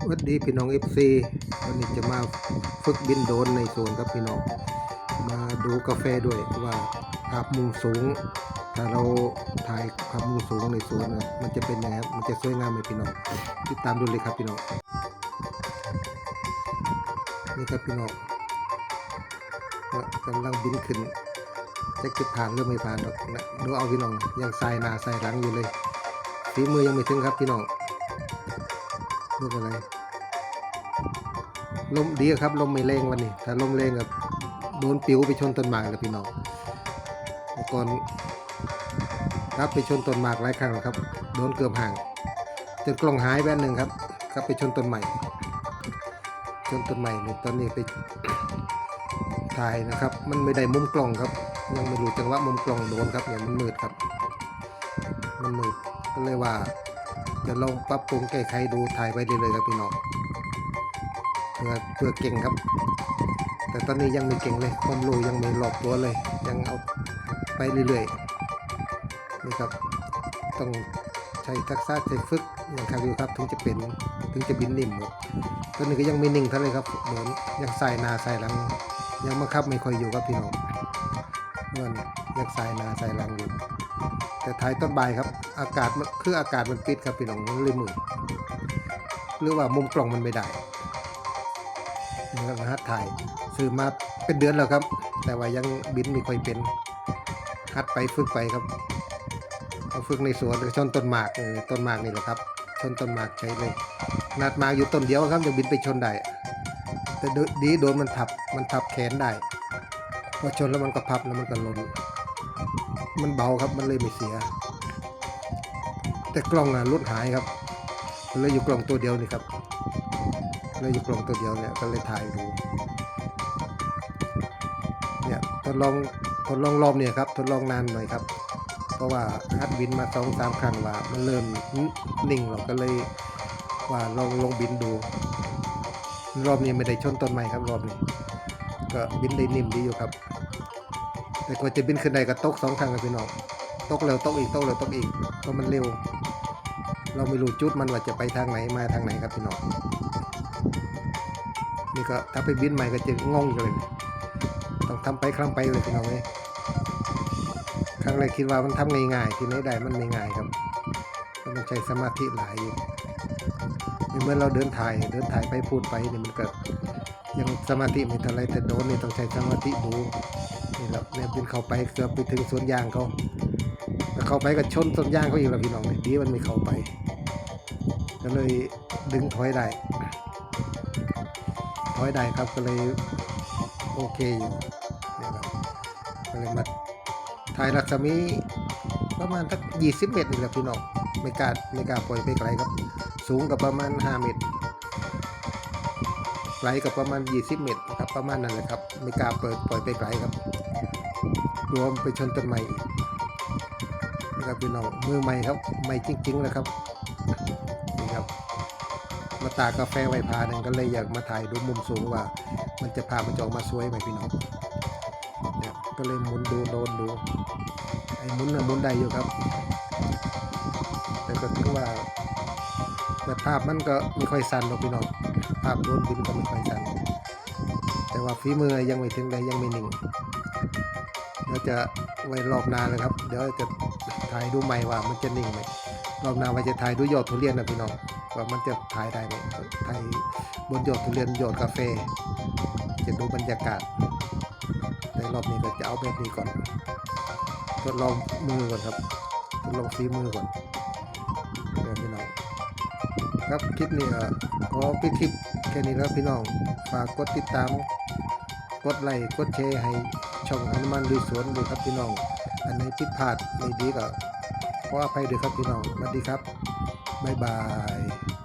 สวัสดีพี่น้องเอฟซีวันนี้จะมาฝึกบินโดรนในโซนครับพี่น้อง มาดูกาแฟด้วยว่าภาพมุมสูง ถ้าเราถ่ายภาพมุมสูงในโซนนะมันจะเป็นยังไงครับมันจะสวยงามไหมพี่น้องติดตามดูเลยครับพี่น้องนี่ครับพี่น้องกำลังบินขึ้นจะจะผ่านหรือไม่ผ่านหรอกนะดูเอาพี่น้องยังใสายหน้าสายหลังอยู่เลยฝีมือยังไม่ถึงครับพี่น้อง ลูกอะไรลมดีครับลมไม่แรงวันนี้ถ้าลมแรงกับโดนปิวไปชนต้นไม้แล้วพี่น้องก่อนรับไปชนต้นไม้หลายครั้งแล้วครับโดนเกือบห่างจนกล้องหายแว่นหนึ่งครับครับไปชนต้นไม้ชนต้นไม้เนี่ยตอนนี้ไปถ่ายนะครับ มันไม่ได้มุมกล้องครับ ยังไม่รู้จังหวะมุมกล้องโดนครับเนี่ยมันมืดครับ มันมืดก็เลยว่า จะลองปรับปรุงแก้ไขดูถ่ายไปเรื่อยๆครับพี่น้องเพื่อเพื่อเก่งครับ แต่ตอนนี้ยังไม่เก่งเลยความรู้ยังไม่หลอกตัวเลย ยังเอาไปเรื่อยๆนี่ครับต้องใช้ทักษะใช้ฝึกอย่างครับอยู่ครับถึงจะเป็นถึงจะบินนิ่มหมดตอนนี้ก็ยังไม่นิ่งเท่าไรครับเหมือนยังใส่นาใส่หลัง ยังบังคับไม่ค่อยอยู่ครับพี่น้องเมื่อนยังใส่นาใส่หลังอยู่ แต่ท้ายต้นใบครับ อากาศคืออากาศมันปิดครับพี่น้องเลยมืดหรือว่ามุมกล้องมันไม่ได้นี่ครับฮัดถ่ายซื้อมาเป็นเดือนแล้วครับ แต่ว่ายังบินไม่ค่อยเป็นฮัดไปฝึกไปครับเอาฝึกในสวนชนต้นหมากต้นหมากนี่แหละครับชนต้นหมากใช้เลยนัดหมากอยู่ต้นเดียวครับยังบินไปชนได้แต่ดีโดนมันทับมันทับแขนได้พอชนแล้วมันก็พับแล้วมันก็ล่น มันเบาครับมันเลยไม่เสีย แต่กล้องอะรุดหายครับมันเลยอยู่กล้องตัวเดียวนี่ครับเลยอยู่กล้องตัวเดียวเนี่ยก็เลยถ่ายดูเนี่ยทดลองทดลองรอบเนี่ยครับทดลองนานหน่อยครับ เพราะว่าฮัดบินมาสองสามครั้งว่ามันเริ่มนิ่งเราก็เลยว่าลองลองบินดู รอบนี้ไม่ได้ชนต้นไม้ครับรอบนี้ ก็บินได้นิ่มดีอยู่ครับ แต่กว่าจะบินขึ้นได้ก็ตกสองครั้งครับพี่น้องตกเร็วตกอีกตกเร็วตกอีกเพราะมันเร็ว เราไม่รู้จุดมันว่าจะไปทางไหนมาทางไหนครับพี่น้องนี่ก็ถ้าไปบินใหม่ก็จะงงเลยต้องทำไปครั้งไปเลยพี่น้องเลยครั้งแรกคิดว่ามันทำง่ายๆที่ไหนได้มันไม่ง่ายครับมันใช้สมาธิหลายอยู่เมื่อเราเดินถ่ายเดินถ่ายไปพูดไปเนี่ยมันก็ ยังสมาธิไม่เท่าไรแต่โดนเนี่ยต้องใช้สมาธิดูนี่แหละเนี่ยบินเข้าไปเกือบไปถึงสวนยางเขาแต่เข้าไปก็ชนต้นยางเขาอีกแล้วพี่น้องเลยดีมันไม่เข้าไป ก็เลยดึงถอยได้ ถอยได้ครับก็เลยโอเคอยู่เนี่ยครับก็เลยมาถ่ายรัศมีประมาณสักยี่สิบเมตรนี่แหละพี่น้องไม่กล้าไม่กล้าปล่อยไปไกลครับ สูงกับประมาณห้าเมตร ไกลกับประมาณ 20 เมตรนะครับประมาณนั้นแหละครับ ไม่กล้าเปิดปล่อยไปไกลครับรวมไปชนต้นไม้อีกนะครับพี่น้องมือใหม่ครับใหม่จริงๆนะครับนี่ครับ มาตากาแฟไว้พาหนึ่งก็เลยอยากมาถ่ายดูมุมสูงว่า มันจะพามันจะออกมาสวยไหมพี่น้องเนี่ยก็เลยหมุนดูโดนดูไอ้หมุนน่ะหมุนได้อยู่ครับ แต่ก็ถือว่า แต่ภาพมันก็ไม่ค่อยสั่นหรอกพี่น้องภาพโดนบินก็ไม่ค่อยสั่นแต่ว่าฝีมือยังไม่ถึงใดยังไม่นิ่งเดี๋ยวจะไว้รอบนาเลยครับ เดี๋ยวจะถ่ายดูใหม่ว่ามันจะนิ่งไหมรอบนาว่าจะถ่ายดูยอดทุเรียนนะพี่น้องว่ามันจะถ่ายได้ไหมถ่ายบนยอดทุเรียนยอดกาแฟ จะดูบรรยากาศในรอบนี้ก็จะเอาแบบนี้ก่อนทดลองมือก่อนครับทดลองฝีมือก่อน ครับคลิปนี้ขอปิดคลิปแค่นี้แล้วพี่น้อง ฝากกดติดตาม กดไลค์กดแชร์ให้ช่องอนุมันลุยสวนด้วยครับพี่น้อง อันไหนผิดพลาดไม่ดีก็ขออภัยด้วยครับพี่น้องสวัสดีครับบ๊ายบาย